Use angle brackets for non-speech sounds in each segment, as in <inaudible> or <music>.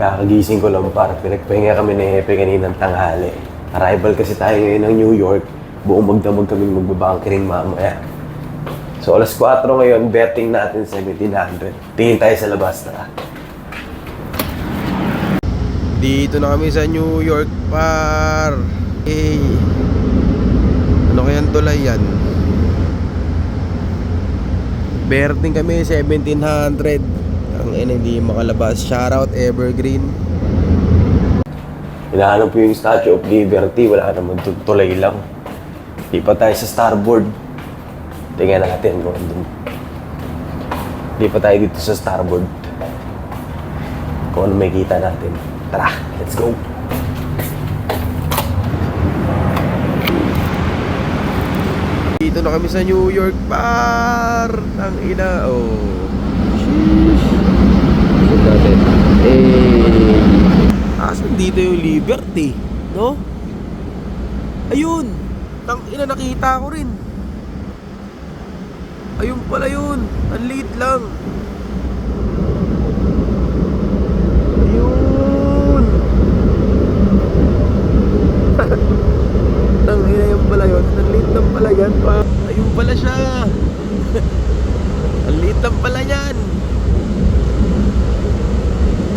Kakagising ko lang para pinagpahinga kami ni Hepe kaninang tanghali. Arrival kasi tayo ngayon ng New York. Buong magdamag kami magbabankering mamaya. So alas 4 ngayon, betting natin 1700. Tingin tayo sa labas na. Dito na kami sa New York, par. Hey. Ano kayang tulay yan? Berting kami, 1700. Ang ina, hindi makalabas. Shoutout Evergreen. Hinahanap ko yung Statue of Liberty. Wala naman tu- tulay lang. Di pa tayo sa starboard. Tingnan natin kung andun. Di pa tayo dito sa starboard. Kung ano may kita natin. Tara, let's go! Dito na kami sa New York, par! Ang ina, oh. Sheesh. Tignan natin. Dito yung Liberty? No? Ayun! Tang ina, nakita ko rin. Ayun pala yun. Ang liit lang. Ayun! <laughs> Tang ina yun pala yun. Ang liit lang pala yan. Pa. Ayun pala siya. <laughs> Ang liit lang pala yan.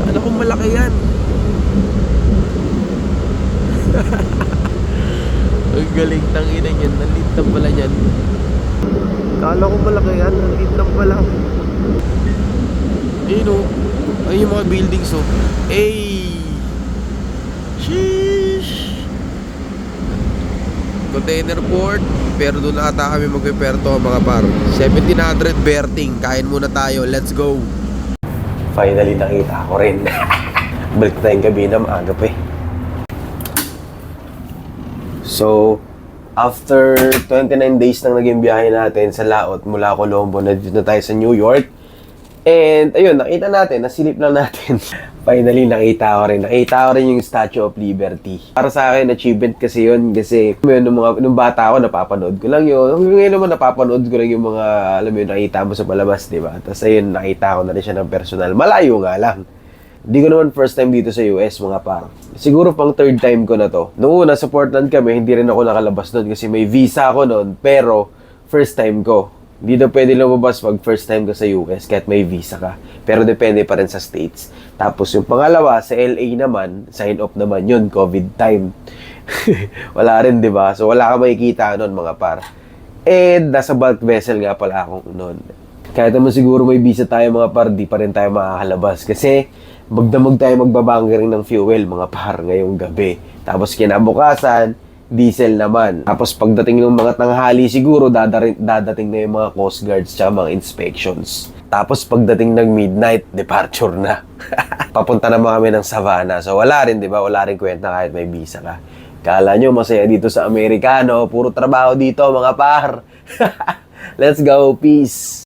Kala ko malaki yan. <laughs> Ang galing tang ina yan. Ang liit lang pala yan. Kala ko malaki yan. Liit lang pala. Ayun o. Ayun yung mga buildings o. Ay! Sheesh! Container port. Pero doon ata kami magpiperto mga par. 1700 berting. Kain muna tayo. Let's go! Finally nakita ko rin. <laughs> Balik tayong gabi na maaga pa eh. So, after 29 days nang naging biyahe natin sa Laot mula Colombo, na dito na tayo sa New York. And ayun, nakita natin, nasilip lang natin. <laughs> Finally, nakita ko rin. Nakita ko rin yung Statue of Liberty. Para sa akin, achievement kasi yun. Kasi, yun, nung, mga, nung bata ako, napapanood ko lang yun. Hanggang ngayon naman, napapanood ko lang yung mga, alam mo yun, nakita mo sa palabas, di ba? Tapos ayun, nakita ko na rin siya ng personal. Malayo nga lang. Hindi ko naman first time dito sa US, mga par. Siguro pang third time ko na to. Noong una, sa Portland kami, hindi rin ako nakalabas doon kasi may visa ako noon. Pero, first time ko. Hindi na pwede lumabas pag first time ka sa US kahit may visa ka. Pero depende pa rin sa states. Tapos yung pangalawa, sa LA naman, sign off naman yun, COVID time. <laughs> wala rin, di ba? So, wala ka makikita noon, mga par. And, nasa bulk vessel nga pala akong noon. Kahit naman siguro may visa tayo mga par, di pa rin tayo makakalabas. Kasi magdamag tayo magbabangering ng fuel mga par ngayong gabi. Tapos kinabukasan, diesel naman. Tapos pagdating ng mga tanghali siguro, dadating, dadating na yung mga coast guards tsaka mga inspections. Tapos pagdating ng midnight, departure na. <laughs> Papunta naman kami ng Savannah. So wala rin, di ba? Wala rin kwenta kahit may visa ka. Kala nyo masaya dito sa Amerikano, puro trabaho dito mga par. <laughs> Let's go, peace!